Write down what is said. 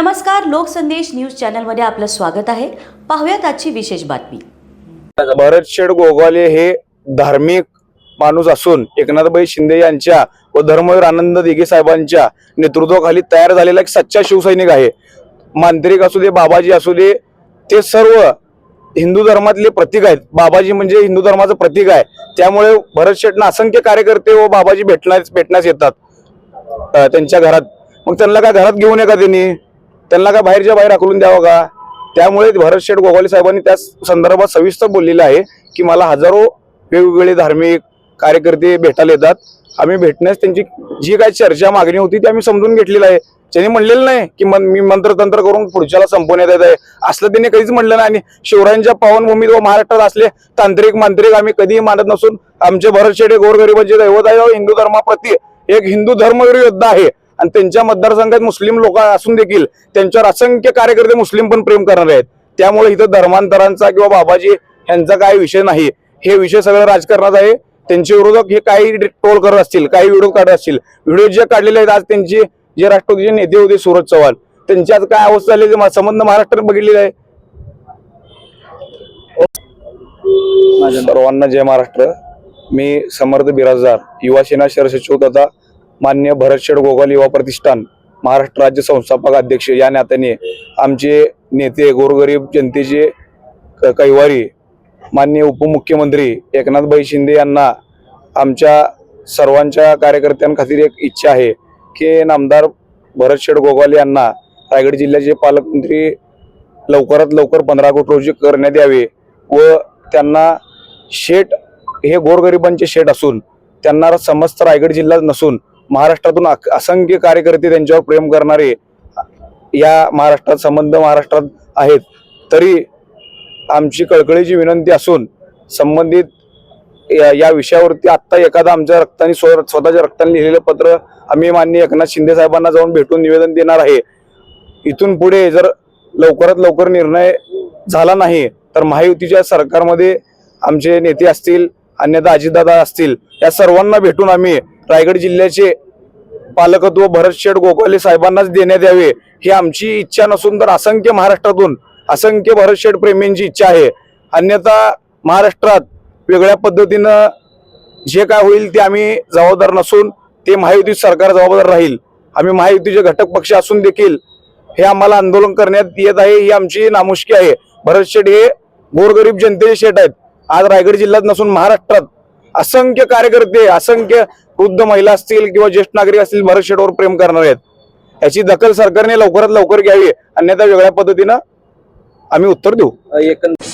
नमस्कार लोकसंदेश न्यूज चॅनलमध्ये आपलं स्वागत आहे. पाहुयात आजची विशेष बातमी. भरत शेड गोगवाले हे धार्मिक माणूस असून एकनाथभाई शिंदे यांच्या व धर्मवीर आनंद दिघे साहेबांच्या नेतृत्वाखाली तयार झालेला एक सच्चा शिवसैनिक आहे. मांत्रिक असू दे बाबाजी असू दे ते सर्व हिंदू धर्मातले प्रतीक आहेत. बाबाजी म्हणजे हिंदू धर्माचं प्रतीक आहे. त्यामुळे भरत शेठना असंख्य कार्यकर्ते व बाबाजी भेटण्यास भेटण्यास येतात त्यांच्या घरात. मग त्यांना काय घरात घेऊन नये का त्यांनी? त्यांना का बाहेरच्या बाहेर हाकलून द्यावं का? त्यामुळे भरत शेठ गोगावले साहेबांनी त्या संदर्भात सविस्तर बोललेलं आहे की मला हजारो वेगवेगळे धार्मिक कार्यकर्ते भेटायला येतात. आम्ही भेटण्यास त्यांची जी काही चर्चा मागणी होती ती आम्ही समजून घेतलेली आहे. त्यांनी म्हणलेलं नाही की मन मी मंत्रतंत्र करून पुढच्याला संपवण्यात येत आहे. असलं त्यांनी कधीच म्हणलं नाही. आणि शिवरायांच्या पावनभूमीत व महाराष्ट्रात असले तांत्रिक मांत्रिक आम्ही कधीही मानत नसून आमचे भरत शेठ हे गोरगरिबांचे दैवत आहे व हिंदू धर्माप्रती एक हिंदू धर्मवीर योद्धा आहे. आणि त्यांच्या मतदारसंघात मुस्लिम लोक असून देखील त्यांच्यावर असंख्य कार्यकर्ते मुस्लिम पण प्रेम करणारे आहेत. त्यामुळे इथं धर्मांतरांचा किंवा बाबाजी यांचा काय विषय नाही. हे विषय सगळं राजकारणात आहे. त्यांचे विरोधक हे काही ट्रोल करत असतील काही व्हिडिओ काढत असतील. व्हिडिओ जे काढलेले आहेत आज त्यांचे जे राष्ट्रवादीचे नेते होते सूरज चव्हाण त्यांची आज काय अवस्था झाली संबंध महाराष्ट्रात बघितलेला आहे सर्वांना जय महाराष्ट्र. मी समर्थ बिराजदार युवा सेना शहर सचिव तथा मान्य भरत गोगोल युवा प्रतिष्ठान महाराष्ट्र राज्य संस्थापक अध्यक्ष या नात्याने आमचे नेते गोरगरीब जनतेचे क- कैवारी मान्य उपमुख्यमंत्री एकनाथभाई शिंदे यांना आमच्या सर्वांच्या कार्यकर्त्यांखातीर एक इच्छा आहे की नामदार भरत गोगोल यांना रायगड जिल्ह्याचे पालकमंत्री लवकरात लवकर पंधरा कोटी रोजी करण्यात यावे व त्यांना शेट हे गोरगरिबांचे शेठ असून त्यांना समस्त रायगड जिल्ह्यात नसून महाराष्ट्रातून असंख्य कार्यकर्ते त्यांच्यावर प्रेम करणारे या महाराष्ट्रात संबंध महाराष्ट्रात आहेत. तरी आमची कळकळीची विनंती असून संबंधित या या विषयावरती आत्ता एखादा आमच्या रक्ताने स्व स्वतःच्या रक्ताने लिहिलेलं पत्र आम्ही माननीय एकनाथ शिंदे साहेबांना जाऊन भेटून निवेदन देणार आहे. इथून पुढे जर लवकरात लवकर निर्णय झाला नाही तर महायुतीच्या सरकारमध्ये आमचे नेते असतील अन्यथा अजितदादा असतील या सर्वांना भेटून आम्ही रायगड जिल्ह्याचे पालकत्व भरत शेठ गोगावले साहेबांनाच देण्यात यावे ही आमची इच्छा नसून तर असंख्य महाराष्ट्रातून असंख्य भरत शेठ प्रेमींची इच्छा आहे. अन्यथा महाराष्ट्रात वेगळ्या पद्धतीनं जे काय होईल ते आम्ही जबाबदार नसून ते महायुती सरकार जबाबदार राहील. आम्ही महायुतीचे घटक पक्ष असून देखील हे आम्हाला आंदोलन करण्यात येत आहे ही आमची नामुष्की आहे. भरत शेठ हे गोरगरीब जनतेचे शेठ आहेत. आज रायगड जिल्ह्यात नसून महाराष्ट्रात असंख्य कार्यकर्ते असंख्य वृद्ध महिला असतील किंवा ज्येष्ठ नागरिक असतील भरत शेटवर प्रेम करणारे आहेत. याची दखल सरकारने लवकरात लवकर घ्यावी. अन्यथा वेगळ्या पद्धतीनं आम्ही उत्तर देऊ. एकंदर